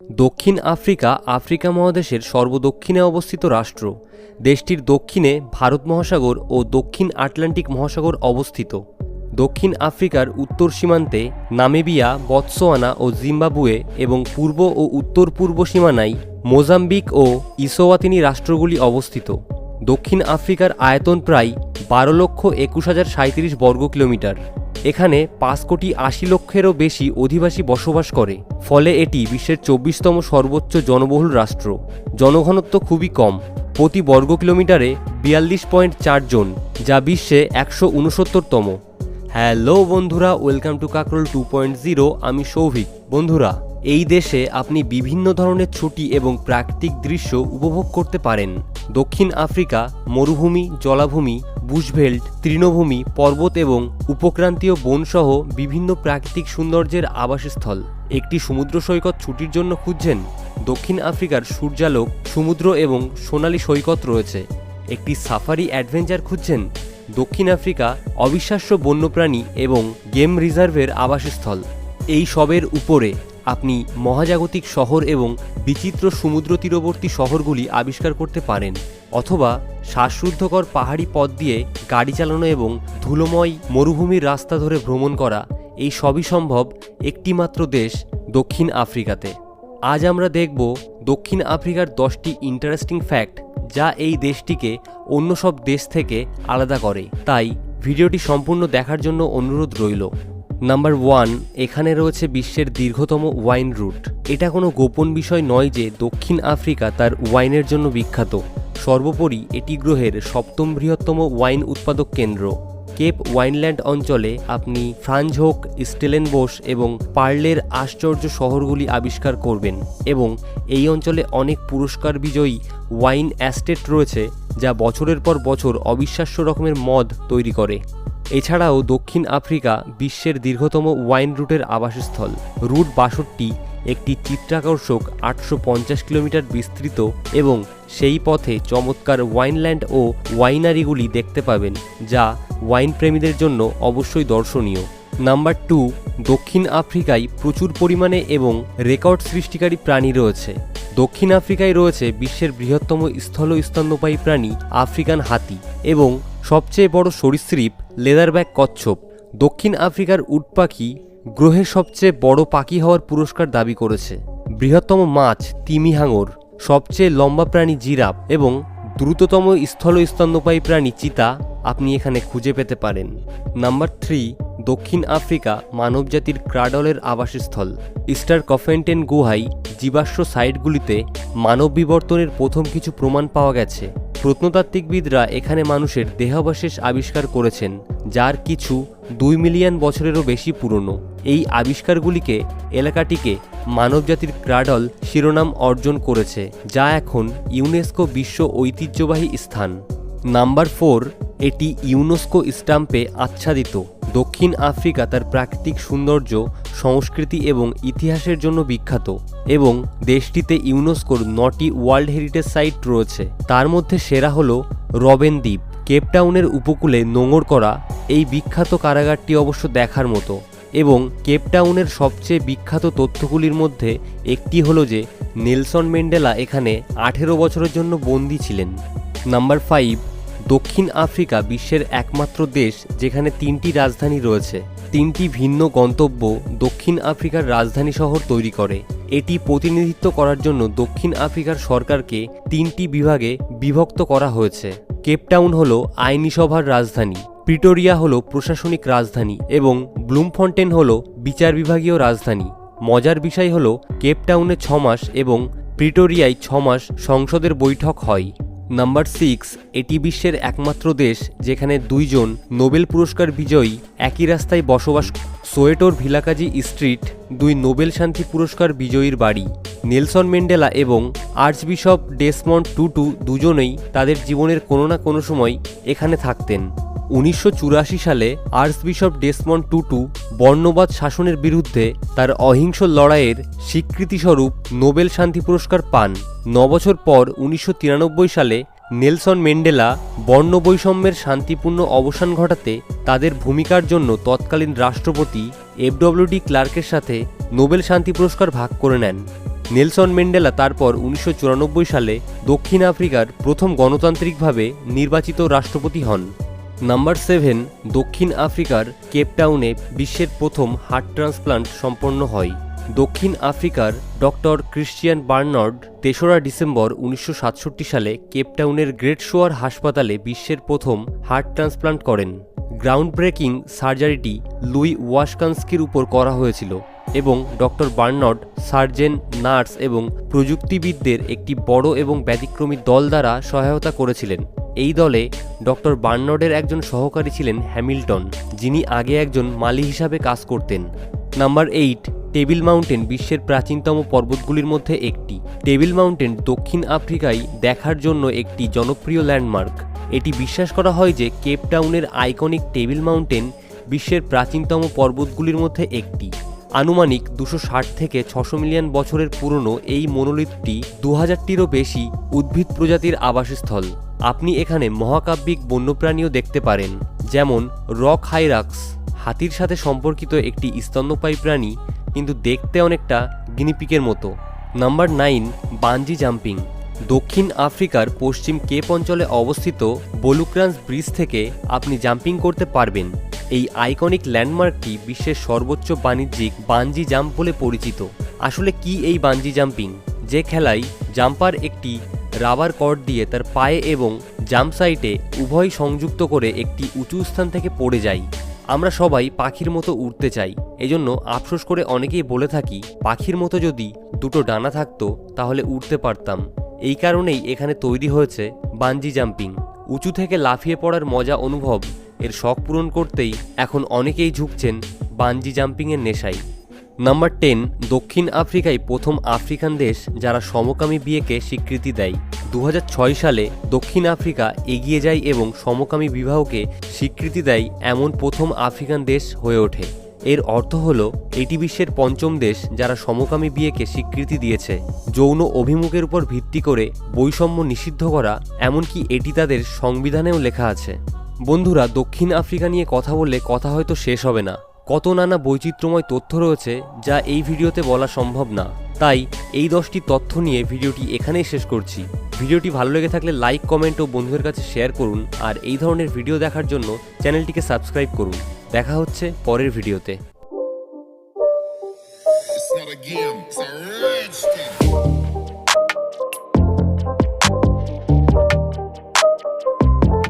দক্ষিণ Africa Africa মহাদেশের সর্বদক্ষিণে অবস্থিত রাষ্ট্র। দেশটির দক্ষিণে ভারত মহাসাগর ও দক্ষিণ আটলান্টিক মহাসাগর অবস্থিত। দক্ষিণ আফ্রিকার উত্তর সীমান্তে নামিবিয়া, বৎসোয়ানা ও জিম্বাবুয়ে এবং পূর্ব ও উত্তর পূর্ব সীমানায় মোজাম্বিক ও ইসোয়াতিনি রাষ্ট্রগুলি অবস্থিত। দক্ষিণ আফ্রিকার আয়তন প্রায় বারো লক্ষ একুশ হাজার সাঁত্রিশ বর্গ কিলোমিটার এখানে পাঁচ কোটি আশি লক্ষেরও বেশি অধিবাসী বসবাস করে, ফলে এটি বিশ্বের চব্বিশতম সর্বোচ্চ জনবহুল রাষ্ট্র। জনঘনত্ব খুবই কম, প্রতি বর্গ কিলোমিটারে বিয়াল্লিশ পয়েন্ট চার জন, যা বিশ্বে একশো উনসত্তরতম। হ্যালো বন্ধুরা, welcome to Kakrol two point zero, আমি সৌভিক। বন্ধুরা, এই দেশে আপনি বিভিন্ন ধরনের ছুটি এবং প্রাকৃতিক দৃশ্য উপভোগ করতে পারেন। দক্ষিণ আফ্রিকা, মরুভূমি, জলাভূমি, বুশভেল্ট, তৃণভূমি, পর্বত এবং উপক্রান্তীয় বনসহ বিভিন্ন প্রাকৃতিক সৌন্দর্যের আবাসস্থল। একটি সমুদ্র সৈকত ছুটির জন্য খুঁজছেন দক্ষিণ আফ্রিকার সূর্যালোক, সমুদ্র এবং সোনালী সৈকত রয়েছে। একটি সাফারি অ্যাডভেঞ্চার খুঁজছেন দক্ষিণ আফ্রিকা, অবিশ্বাস্য বন্যপ্রাণী এবং গেম রিজার্ভের আবাসস্থল। এই সবের উপরে আপনি মহাজাগতিক শহর এবং বিচিত্র সমুদ্র তীরবর্তী শহরগুলি আবিষ্কার করতে পারেন, অথবা শ্বাসরুদ্ধকর পাহাড়ি পথ দিয়ে গাড়ি চালানো এবং ধুলোময় মরুভূমির রাস্তা ধরে ভ্রমণ করা এই সবই সম্ভব একটিমাত্র দেশ, দক্ষিণ আফ্রিকাতে। আজ আমরা দেখব দক্ষিণ আফ্রিকার দশটি ইন্টারেস্টিং ফ্যাক্ট যা এই দেশটিকে অন্য সব দেশ থেকে আলাদা করে। তাই ভিডিওটি সম্পূর্ণ দেখার জন্য অনুরোধ রইল। নাম্বার ওয়ান এখানে রয়েছে বিশ্বের দীর্ঘতম ওয়াইন রুট এটা কোনো গোপন বিষয় নয় যে দক্ষিণ আফ্রিকা তার ওয়াইনের জন্য বিখ্যাত। সর্বোপরি, এটি গ্রহের সপ্তম বৃহত্তম ওয়াইন উৎপাদক কেন্দ্র। কেপ ওয়াইনল্যান্ড অঞ্চলে আপনি ফ্রাঞ্জহোক স্টেলেনবোস এবং পার্লের আশ্চর্য শহরগুলি আবিষ্কার করবেন এবং এই অঞ্চলে অনেক পুরস্কার বিজয়ী ওয়াইন অ্যাস্টেট রয়েছে, যা বছরের পর বছর অবিশ্বাস্য রকমের মদ তৈরি করে। এছাড়াও দক্ষিণ আফ্রিকা বিশ্বের দীর্ঘতম ওয়াইন রুটের আবাসস্থল। রুট বাষট্টি, একটি চিত্রাকর্ষক আটশো পঞ্চাশ কিলোমিটার বিস্তৃত এবং সেই পথে চমৎকার ওয়াইনল্যান্ড ও ওয়াইনারিগুলি দেখতে পাবেন, যা ওয়াইন প্রেমীদের জন্য অবশ্যই দর্শনীয়। নাম্বার টু, দক্ষিণ আফ্রিকায় প্রচুর পরিমাণে এবং রেকর্ড সৃষ্টিকারী প্রাণী রয়েছে। দক্ষিণ আফ্রিকায় রয়েছে বিশ্বের বৃহত্তম স্থল স্তন্যপায়ী প্রাণী আফ্রিকান হাতি এবং সবচেয়ে বড় সরীসৃপ লেদারব্যাক কচ্ছপ। দক্ষিণ আফ্রিকার উট পাখি গ্রহের সবচেয়ে বড় পাখি হওয়ার পুরস্কার দাবি করেছে। বৃহত্তম মাছ তিমি হাঙর, সবচেয়ে লম্বা প্রাণী জিরাফ এবং দ্রুততম স্থল স্তন্যপায়ী প্রাণী চিতা আপনি এখানে খুঁজে পেতে পারেন। নাম্বার থ্রি, দক্ষিণ আফ্রিকা মানবজাতির ক্রাডলের আবাসস্থল। ইস্টার কফেন্টেন গুহায় জীবাশ্ম সাইটগুলিতে মানব বিবর্তনের প্রথম কিছু প্রমাণ পাওয়া গেছে। প্রত্নতাত্ত্বিকবিদরা এখানে মানুষের দেহাবশেষ আবিষ্কার করেছেন, যার কিছু দুই মিলিয়ন বছরেরও বেশি পুরনো। এই আবিষ্কারগুলিকে এলাকাটিকে মানবজাতির ক্রাডল শিরোনাম অর্জন করেছে, যা এখন ইউনেস্কো বিশ্ব ঐতিহ্যবাহী স্থান। নাম্বার ফোর, এটি ইউনেস্কো স্টাম্পে আচ্ছাদিত। দক্ষিণ আফ্রিকা তার প্রাকৃতিক সৌন্দর্য, সংস্কৃতি এবং ইতিহাসের জন্য বিখ্যাত এবং দেশটিতে ইউনেস্কোর নটি ওয়ার্ল্ড হেরিটেজ সাইট রয়েছে। তার মধ্যে সেরা হল রবেন দ্বীপ। কেপটাউনের উপকূলে নোঙর করা এই বিখ্যাত কারাগারটি অবশ্য দেখার মতো এবং কেপটাউনের সবচেয়ে বিখ্যাত তথ্যগুলির মধ্যে একটি হলো যে, নেলসন ম্যান্ডেলা এখানে আঠেরো বছরের জন্য বন্দী ছিলেন। নাম্বার ফাইভ দক্ষিণ আফ্রিকা বিশ্বের একমাত্র দেশ যেখানে তিনটি রাজধানী রয়েছে। তিনটি ভিন্ন গন্তব্য দক্ষিণ আফ্রিকার রাজধানী শহর তৈরি করে। এটি প্রতিনিধিত্ব করার জন্য দক্ষিণ আফ্রিকার সরকারকে তিনটি বিভাগে বিভক্ত করা হয়েছে। কেপটাউন হল আইনি সভার রাজধানী, প্রিটোরিয়া হল প্রশাসনিক রাজধানী এবং ব্লুমফন্টেন হল বিচার বিভাগীয় রাজধানী। মজার বিষয় হল কেপটাউনে ছ মাস এবং প্রিটোরিয়ায় ছ মাস সংসদের বৈঠক হয়। নাম্বার সিক্স, এটি বিশ্বের একমাত্র দেশ যেখানে দুইজন নোবেল পুরস্কার বিজয়ী একই রাস্তায় বসবাস সোয়েটোর ভিলাকাজি স্ট্রিট, দুই নোবেল শান্তি পুরস্কার বিজয়ীর বাড়ি। নেলসন মেন্ডেলা এবং আর্চ বিশপ ডেসমন্ড টুটু দুজনেই তাদের জীবনের কোনো না কোনো সময় এখানে থাকতেন। উনিশশো চুরাশি সালে আর্চবিশপ ডেসমন্ড টুটু বর্ণবাদ শাসনের বিরুদ্ধে তার অহিংস লড়াইয়ের স্বীকৃতিস্বরূপ নোবেল শান্তি পুরস্কার পান। বছর পর উনিশশো তিরানব্বই সালে নেলসন ম্যান্ডেলা বর্ণবৈষম্যের শান্তিপূর্ণ অবসান ঘটাতে তাদের ভূমিকার জন্য তৎকালীন রাষ্ট্রপতি এফডব্লিউডি ক্লার্কের সাথে নোবেল শান্তি পুরস্কার ভাগ করে নেন। নেলসন ম্যান্ডেলা তারপর উনিশশো চুরানব্বই সালে দক্ষিণ আফ্রিকার প্রথম গণতান্ত্রিকভাবে নির্বাচিত রাষ্ট্রপতি হন। নাম্বার সেভেন, দক্ষিণ আফ্রিকার কেপটাউনে বিশ্বের প্রথম হার্ট ট্রান্সপ্লান্ট সম্পন্ন হয়। দক্ষিণ আফ্রিকার ডক্টর ক্রিশ্চিয়ান বার্নার্ড তেসরা ডিসেম্বর উনিশশো সাতষট্টি সালে কেপটাউনের গ্রেট শোয়ার হাসপাতালে বিশ্বের প্রথম হার্ট ট্রান্সপ্লান্ট করেন। গ্রাউন্ড ব্রেকিং সার্জারিটি লুই ওয়াশকান্সকির উপর করা হয়েছিল এবং ডক্টর বার্নড সার্জেন, নার্স এবং প্রযুক্তিবিদদের একটি বড় এবং ব্যতিক্রমী দল দ্বারা সহায়তা করেছিলেন। এই দলে ডক্টর বার্নডের একজন সহকারী ছিলেন হ্যামিল্টন, যিনি আগে একজন মালি হিসাবে কাজ করতেন। নাম্বার এইট, টেবিল মাউন্টেন বিশ্বের প্রাচীনতম পর্বতগুলির মধ্যে একটি। টেবিল মাউন্টেন দক্ষিণ আফ্রিকায় দেখার জন্য একটি জনপ্রিয় ল্যান্ডমার্ক। এটি বিশ্বাস করা হয় যে কেপটাউনের আইকনিক টেবিল মাউন্টেন বিশ্বের প্রাচীনতম পর্বতগুলির মধ্যে একটি। আনুমানিক দুশো থেকে ছশো মিলিয়ন বছরের পুরনো এই মনোলিথটি দু হাজারটিরও বেশি উদ্ভিদ প্রজাতির আবাসস্থল। আপনি এখানে মহাকাব্যিক বন্যপ্রাণীও দেখতে পারেন, যেমন রক হাইরাক্স, হাতির সাথে সম্পর্কিত একটি স্তন্যপায়ী প্রাণী, কিন্তু দেখতে অনেকটা গিনিপিকের মতো। Number nine bungee jumping. দক্ষিণ আফ্রিকার পশ্চিম কেপ অঞ্চলে অবস্থিত বলুক্রান্স ব্রিজ থেকে আপনি জাম্পিং করতে পারবেন। এই আইকনিক ল্যান্ডমার্কটি বিশ্বের সর্বোচ্চ বাণিজ্যিক বাঞ্জি জাম্প বলে পরিচিত। আসলে কি এই বাঞ্জি জাম্পিং? যে খেলায় জাম্পার একটি রাবার কর্ড দিয়ে তার পায়ে এবং জাম্প সাইটে উভয় সংযুক্ত করে একটি উঁচু স্থান থেকে পড়ে যায় আমরা সবাই পাখির মতো উড়তে চাই। এজন্য আফসোস করে অনেকেই বলে থাকি, পাখির মতো যদি দুটো ডানা থাকতো, তাহলে উড়তে পারতাম। এই কারণেই এখানে তৈরি হয়েছে বাঞ্জি জাম্পিং। উঁচু থেকে লাফিয়ে পড়ার মজা অনুভব এর শখ পূরণ করতেই এখন অনেকেই ঝুঁকছেন বাঞ্জি জাম্পিংয়ের নেশায়। নাম্বার টেন দক্ষিণ আফ্রিকায় প্রথম আফ্রিকান দেশ যারা সমকামী বিয়েকে স্বীকৃতি দেয়। দু হাজার ছয় সালে দক্ষিণ আফ্রিকা এগিয়ে যায় এবং সমকামী বিবাহকে স্বীকৃতি দেয় এমন প্রথম আফ্রিকান দেশ হয়ে ওঠে। এর অর্থ হল, এটি বিশ্বের পঞ্চম দেশ যারা সমকামী বিয়েকে স্বীকৃতি দিয়েছে। যৌন অভিমুখের উপর ভিত্তি করে বৈষম্য নিষিদ্ধ করা, এমনকি এটি তাদের সংবিধানেও লেখা আছে। বন্ধুরা, দক্ষিণ আফ্রিকা নিয়ে কথা বললে কথা হয়তো শেষ হবে না। কত নানা বৈচিত্র্যময় তথ্য রয়েছে যা এই ভিডিওতে বলা সম্ভব না। তাই এই দশটি তথ্য নিয়ে ভিডিওটি এখানেই শেষ করছি। ভিডিওটি ভালো লেগে থাকলে লাইক, কমেন্ট ও বন্ধুদের কাছে শেয়ার করুন আর এই ধরনের ভিডিও দেখার জন্য চ্যানেলটিকে সাবস্ক্রাইব করুন। দেখা হচ্ছে পরের ভিডিওতে।